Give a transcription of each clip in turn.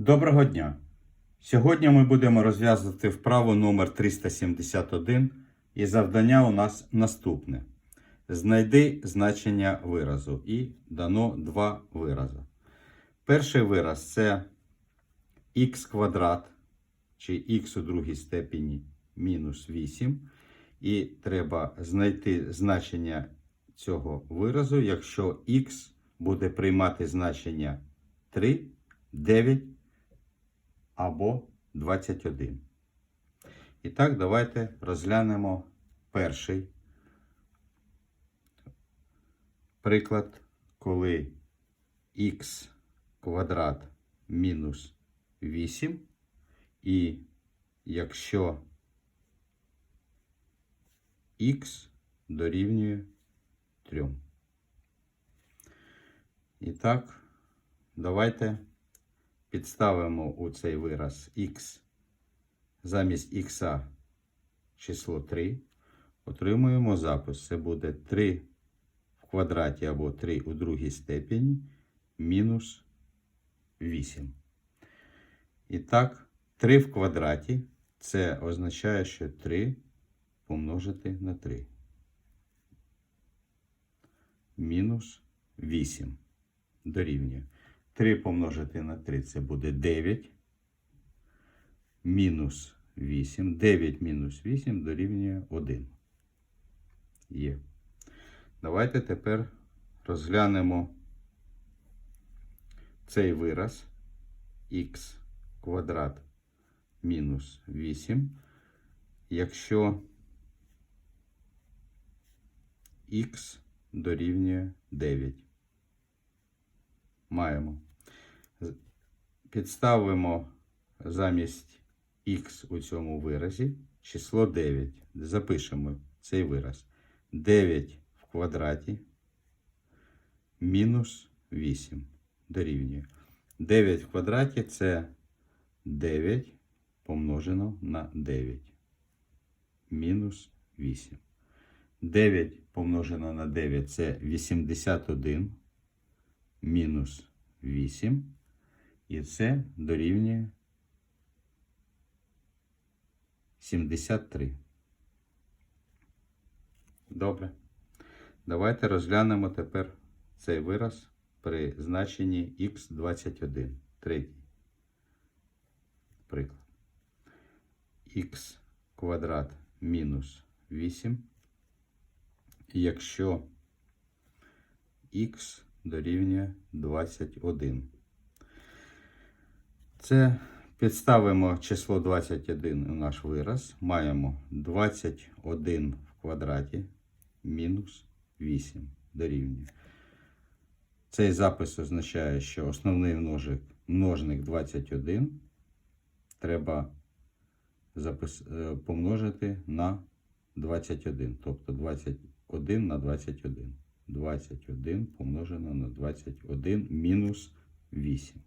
Доброго дня! Сьогодні ми будемо розв'язувати вправу номер 371 і завдання у нас наступне. Знайди значення виразу і дано два вирази. Перший вираз це х квадрат чи х у другій степені мінус 8. І треба знайти значення цього виразу, якщо х буде приймати значення 3, 9 або 21. І так, давайте розглянемо перший приклад, коли х квадрат мінус 8, і якщо х дорівнює 3. І так, давайте підставимо у цей вираз х замість х число 3. Отримуємо запис. Це буде 3 в квадраті або 3 у другій степені мінус 8. І так, 3 в квадраті це означає, що 3 помножити на 3. Мінус 8 дорівнює. 3 помножити на 3 це буде 9. Мінус 8. 9 мінус 8 дорівнює 1. Є. Давайте тепер розглянемо цей вираз х квадрат мінус 8. Якщо х дорівнює 9. Маємо. Підставимо замість х у цьому виразі число 9. Запишемо цей вираз. 9 в квадраті мінус 8 дорівнює. 9 в квадраті це 9 помножено на 9. Мінус 8. 9 помножено на 9 це 81 мінус 8. І це дорівнює 73. Добре. Давайте розглянемо тепер цей вираз при значенні х21. Третій приклад. х квадрат мінус 8 якщо х дорівнює 21. Це підставимо число 21 у наш вираз. Маємо 21 в квадраті мінус 8 дорівнює. Цей запис означає, що основний множик, множник 21 треба запис, е, помножити на 21. Тобто 21 на 21. 21 помножено на 21 мінус 8.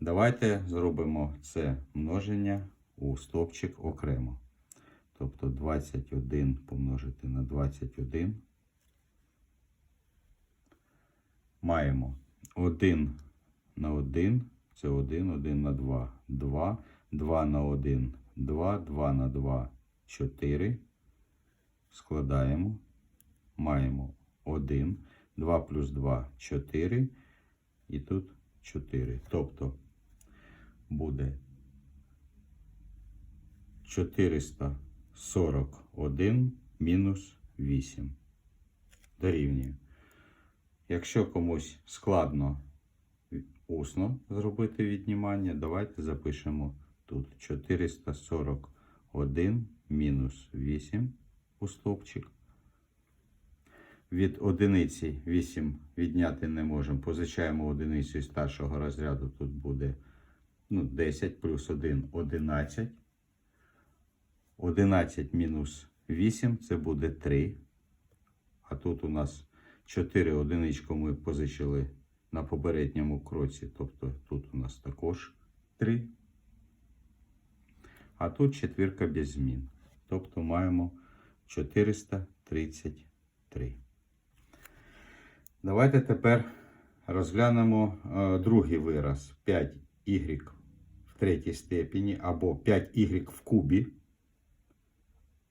Давайте зробимо це множення у стовпчик окремо. Тобто 21 помножити на 21. Маємо 1 на 1, це 1, 1 на 2, 2, 2 на 1, 2, 2 на 2, 4. Складаємо. Маємо 1, 2 плюс 2, 4. І тут 4. Тобто буде 441 мінус 8. Дорівнює. Якщо комусь складно усно зробити віднімання, давайте запишемо тут 441 мінус 8 у стовпчик. Від одиниці 8 відняти не можемо. Позичаємо одиницю із старшого розряду. Тут буде ну, 10 плюс 1 11. 11 мінус 8 це буде 3. А тут у нас 4 одиничку ми позичили на попередньому кроці. Тобто тут у нас також 3. А тут четвірка без змін. Тобто маємо 433. Давайте тепер розглянемо е, другий вираз 5 5y в третій степені, або 5y в кубі,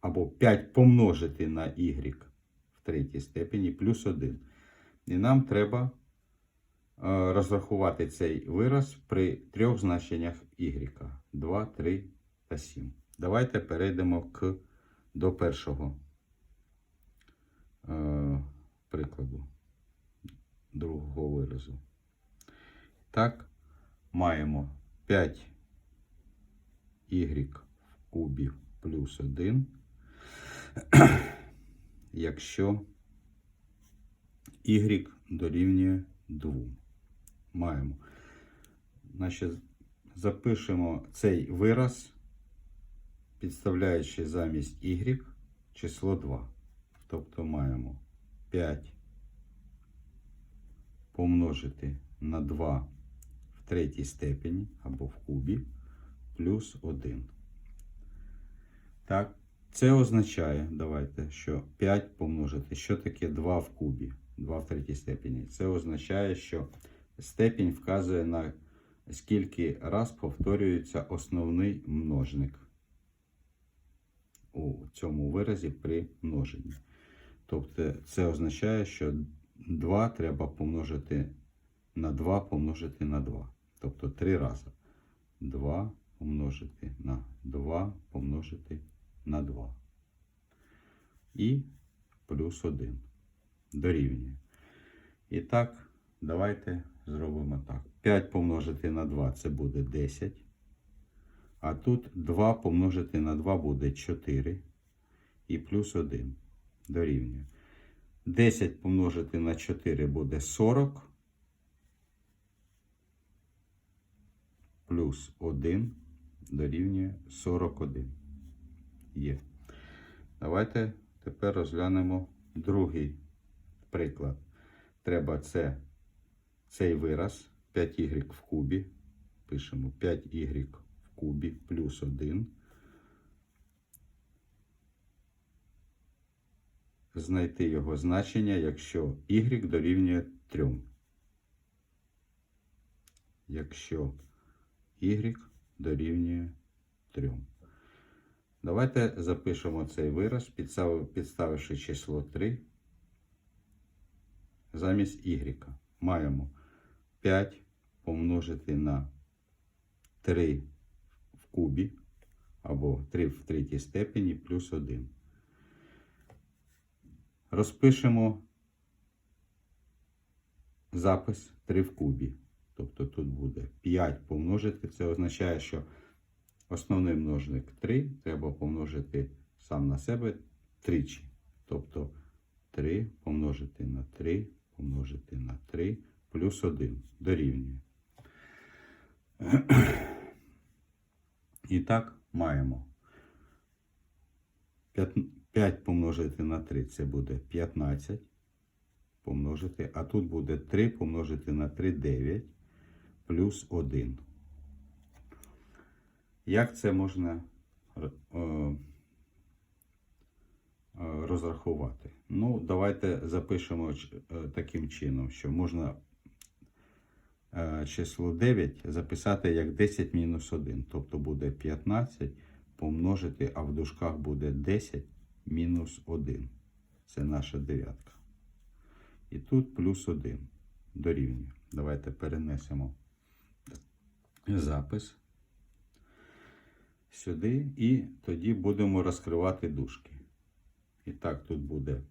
або 5 помножити на y в третій степені плюс 1. І нам треба е, розрахувати цей вираз при трьох значеннях y 2, 3 та 7. Давайте перейдемо к, до першого е, прикладу другого виразу. Так, маємо 5 y в кубі плюс 1, якщо y дорівнює 2. Маємо. Значить, запишемо цей вираз, підставляючи замість y число 2. Тобто маємо 5 помножити на 2 в третій степені або в кубі плюс 1. Так, це означає, давайте, що 5 помножити. Що таке 2 в кубі? 2 в третій степені. Це означає, що степінь вказує на скільки раз повторюється основний множник у цьому виразі при множенні. Тобто це означає, що 2 треба помножити на 2 помножити на 2. Тобто 3 рази. 2 помножити на 2 помножити на 2. І плюс 1 дорівнює. І так, давайте зробимо так. 5 помножити на 2 це буде 10. А тут 2 помножити на 2 буде 4. І плюс 1 дорівнює. 10 помножити на 4 буде 40. Плюс 1 дорівнює 41. Є. Давайте тепер розглянемо другий приклад. Треба це, цей вираз 5y в кубі. Пишемо 5y в кубі плюс 1. Знайти його значення, якщо y дорівнює 3. Якщо y дорівнює 3. Давайте запишемо цей вираз, підставивши число 3 замість y. Маємо 5 помножити на 3 в кубі або 3 в третій степені плюс 1. Розпишемо запис 3 в кубі. Тобто тут буде 5 помножити. Це означає, що основний множник 3 треба помножити сам на себе тричі. Тобто 3 помножити на 3 помножити на 3 плюс 1 дорівнює. І так маємо 5 помножити на 3 це буде 15 помножити, а тут буде 3 помножити на 3 9 плюс 1. Як це можна е, е, розрахувати? Ну, давайте запишемо е, таким чином, що можна число 9 записати як 10 мінус 1. Тобто буде 15 помножити, а в дужках буде 10 мінус 1. Це наша дев'ятка. І тут плюс 1 дорівнює. Давайте перенесемо запис сюди і тоді будемо розкривати дужки. І так, тут буде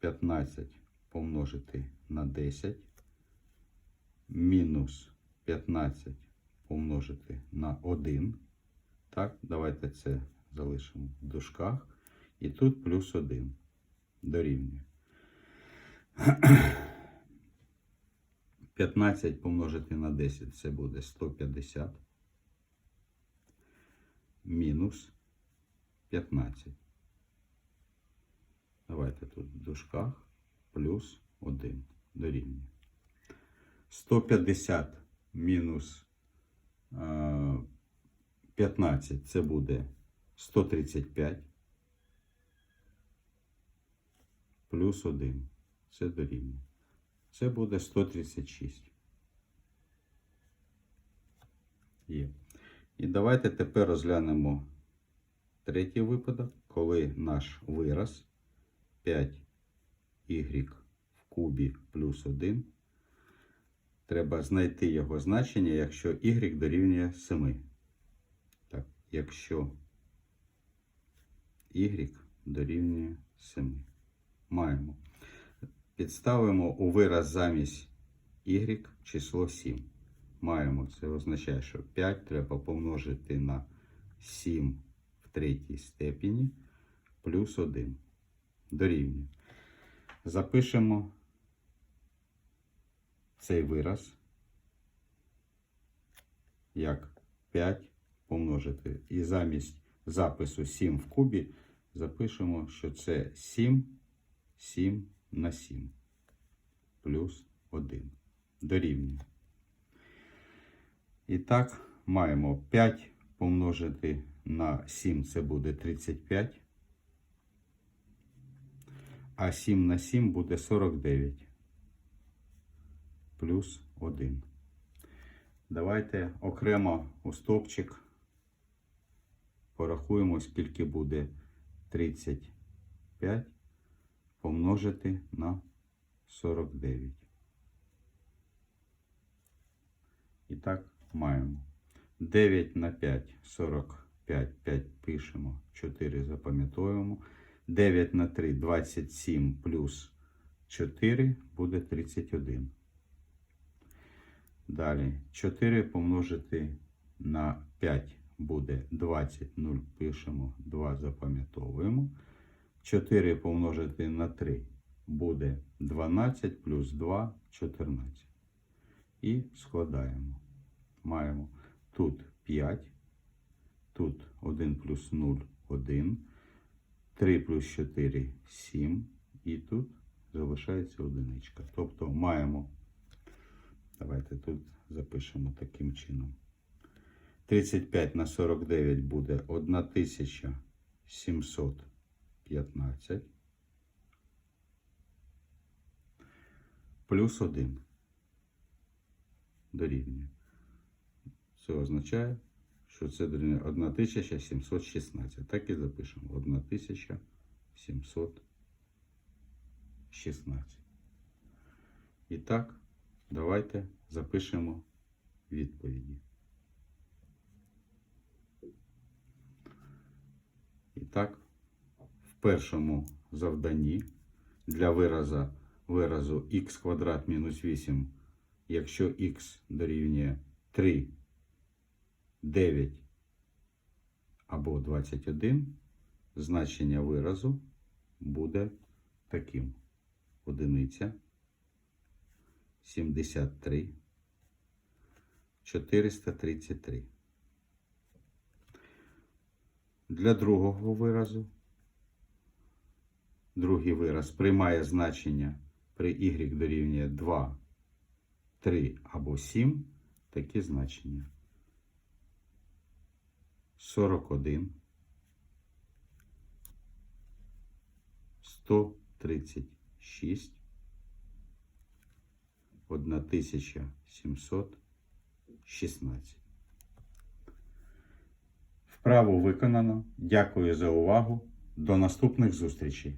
15 помножити на 10 мінус 15 помножити на 1. Так, давайте це залишимо в дужках. І тут плюс 1 дорівнює. 15 помножити на 10 це буде 150 мінус 15. Давайте тут в дужках плюс 1 дорівнює. 150 мінус е, 15 це буде 135 плюс 1. Це дорівнює. Це буде 136. Є. І давайте тепер розглянемо третій випадок, коли наш вираз 5y в кубі плюс 1. Треба знайти його значення, якщо y дорівнює 7. Так, якщо y дорівнює 7. Маємо. Підставимо у вираз замість y число 7. Маємо, це означає, що 5 треба помножити на 7 в третій степені плюс 1. Дорівнює. Запишемо цей вираз як 5 помножити. І замість запису 7 в кубі запишемо, що це 7, 7 на 7 плюс 1. Дорівнює. І так, маємо 5 помножити на 7, це буде 35. А 7 на 7 буде 49. Плюс 1. Давайте окремо у стовпчик порахуємо, скільки буде 35 помножити на 49. І так маємо. 9 на 5 45. 5 пишемо, 4 запам'ятовуємо. 9 на 3 27 плюс 4 буде 31. Далі 4 помножити на 5 буде 20. 0 пишемо, 2 запам'ятовуємо. 4 помножити на 3 буде 12 плюс 2 14. І складаємо. Маємо тут 5, тут 1 плюс 0 1, 3 плюс 4 7, і тут залишається одиничка. Тобто маємо, давайте тут запишемо таким чином. 35 на 49 буде 1715 плюс 1 дорівнює. Це означає, що це дорівнює 1716. Так і запишемо. 1716. І так, давайте запишемо відповіді. І так, першому завданні для виразу, виразу х квадрат мінус 8, якщо х дорівнює 3, 9 або 21, значення виразу буде таким. Одиниця 73 433. Для другого виразу другий вираз приймає значення при y дорівнює 2, 3 або 7 такі значення. 41, 136, 1716. Вправу виконано. Дякую за увагу. До наступних зустрічей.